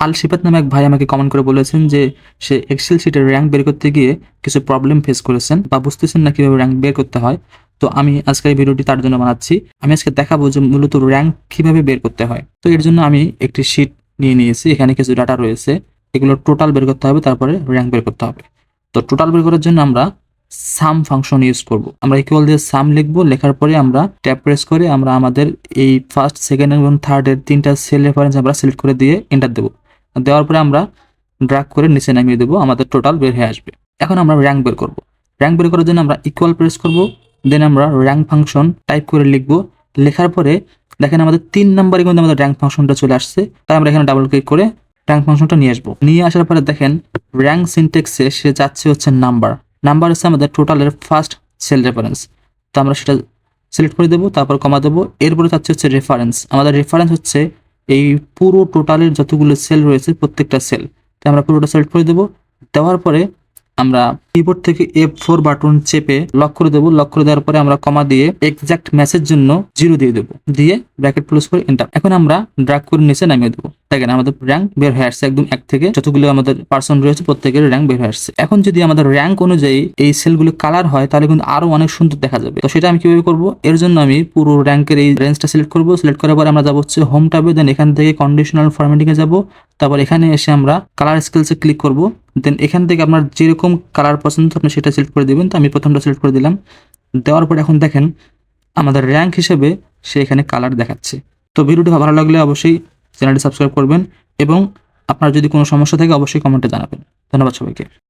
আল শিফাত নামে এক ভাই আমাকে কমেন্ট করে বলেছেন যে, সে এক্সেল শিটের র্যাঙ্ক বের করতে গিয়ে কিছু প্রবলেম ফেস করেছেন বা বুঝতেছেন না কীভাবে র্যাঙ্ক বের করতে হয়। তো আমি আজকে এই ভিডিওটি তার জন্য বানাচ্ছি। আমি আজকে দেখাবো যে মূলত র্যাঙ্ক কীভাবে বের করতে হয়। তো এর জন্য আমি একটি শিট নিয়ে নিয়েছি, এখানে কিছু ডাটা রয়েছে। এগুলো টোটাল বের করতে হবে, তারপরে র্যাঙ্ক বের করতে হবে। তো টোটাল বের করার জন্য আমরা সাম ফাংশন ইউজ করব। আমরা ইকুয়াল দিয়ে সাম লিখব, লেখার পরে আমরা ট্যাপ প্রেস করে আমরা আমাদের এই ফার্স্ট সেকেন্ড এবং থার্ডের তিনটা সেল রেফারেন্স আমরা সিলেক্ট করে দিয়ে এন্টার দেবো। দেওয়ার পরে আমরা ড্রাগ করে নিচে নামিয়ে দেবো, আমাদের টোটাল বের হয়ে আসবে। এখন আমরা র্যাঙ্ক বের করব। র্যাঙ্ক বের করার জন্য আমরা ইকুয়াল প্রেস করব দেন আমরা র্যাঙ্ক ফাংশন টাইপ করে লিখব। লেখার পরে দেখেন আমাদের তিন নম্বরে কিন্তু আমাদের র্যাঙ্ক ফাংশনটা চলে আসছে, তাই আমরা এখানে ডাবল ক্লিক করে র্যাঙ্ক ফাংশনটা নিয়ে আসব। নিয়ে আসার পরে দেখেন র্যাঙ্ক সিনটেক্সে সে যাচ্ছে হচ্ছে নাম্বার নাম্বার হচ্ছে আমাদের টোটালের ফার্স্ট সেল রেফারেন্স তো আমরা সেটা সিলেক্ট করে দেবো, তারপর কমা দেবো, এরপরে যাচ্ছে হচ্ছে রেফারেন্স আমাদের রেফারেন্স হচ্ছে এই পুরো টোটালের যতগুলো সেল রয়েছে প্রত্যেকটা সেল তো আমরা পুরোটা সিলেক্ট করে দেবো। দেওয়ার পরে আমরা কিবোর্ড থেকে এফ ফোর বাটন চেপে লক করে দেবো। লক করে দেওয়ার পরে আমরা কমা দিয়ে এক্সাক্ট ম্যাসেজ জন্য জিরো দিয়ে দেবো। দিয়ে ব্র্যাকেট ক্লোজ করে এন্টার এখন আমরা ড্রাগ করে নিচে নামিয়ে দেবো। দেখেন আমাদের র্যাঙ্ক বের হয়ে আসছে একদম এক থেকে যতগুলো আমাদের পার্সন রয়েছে প্রত্যেকের র্যাঙ্ক বের হয়ে আসছে। এখন যদি আমাদের র্যাঙ্ক অনুযায়ী এই সেলগুলো কালার হয়, তাহলে কিন্তু আরও অনেক সুন্দর দেখা যাবে। তো সেটা আমি কীভাবে করব? এর জন্য আমি পুরো র্যাঙ্কের এই রেঞ্জটা সিলেক্ট করব। সিলেক্ট করার পর আমরা যাব হচ্ছে হোম ট্যাবে দেন এখান থেকে কন্ডিশনাল ফরম্যাটিং এ যাব। তারপর এখানে এসে আমরা কালার স্কেলসে ক্লিক করব। দেন এখান থেকে আপনার যেরকম কালার পছন্দ, আপনি সেটা সিলেক্ট করে দেবেন। তো আমি প্রথমটা সিলেক্ট করে দিলাম। দেওয়ার পর এখন দেখেন, আমাদের র্যাঙ্ক হিসেবে সে এখানে কালার দেখাচ্ছে। তো ভিডিওটি ভালো লাগলে অবশ্যই চ্যানেলটি সাবস্ক্রাইব করবেন এবং আপনার যদি কোনো সমস্যা থাকে অবশ্যই কমেন্টে জানাবেন। ধন্যবাদ সবাইকে।